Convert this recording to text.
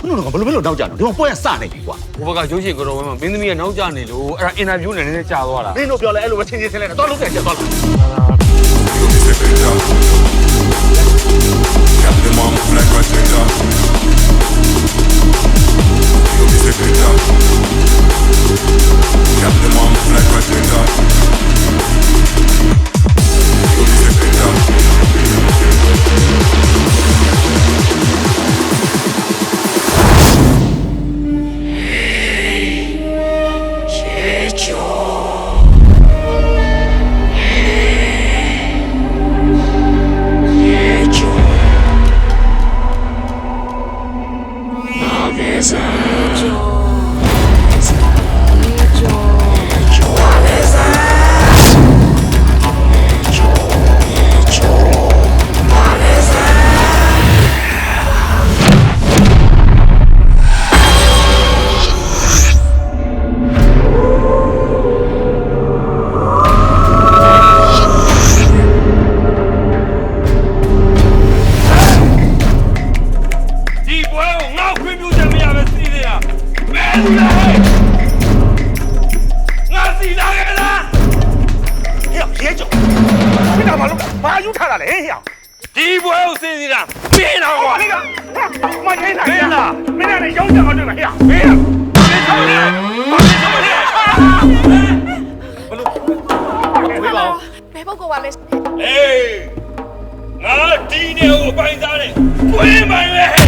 ဟေ့ဘလို့ကဘလို့ဘလို့နောက်ကြတော့ဒီမှာပွဲကစနေပြီကွာဟိုဘက်ကရုပ်ရှင်ကတော့ဝဲမှာမင်းသမီးကနောက်ကျနေလို့အဲ့ဒါအင်တာဗျူးနဲ့နည်းနည်းကြာသွားတာမင်းတို့ပြောလဲအဲ့လိုပဲချင်းချင်းဆင်းလဲတော့လုံးတယ်ချက်သွားလား ဒီ ဘယ်လိုလဲငါစီလာခဲ့လားဟေ့ရဲကြောမင်းကဘာလို့ဘာယူထားတာလဲဟေ့ဒီပွဲကိုစီးနေတာမင်းတော့ကွာမင်းကမနေနိုင်ဘူးလားမင်းလည်းရောင်းကြအောင်တွေ့မှာဟေ့မင်းမင်းချောင်းနေမင်းချောင်းနေဝေးပါဦးဘယ်ပုဂ္ဂိုလ်ပါလဲအေးငါဒီနေကိုပိုင်စားတယ်ဝင်းပိုင်ပဲဟဲ့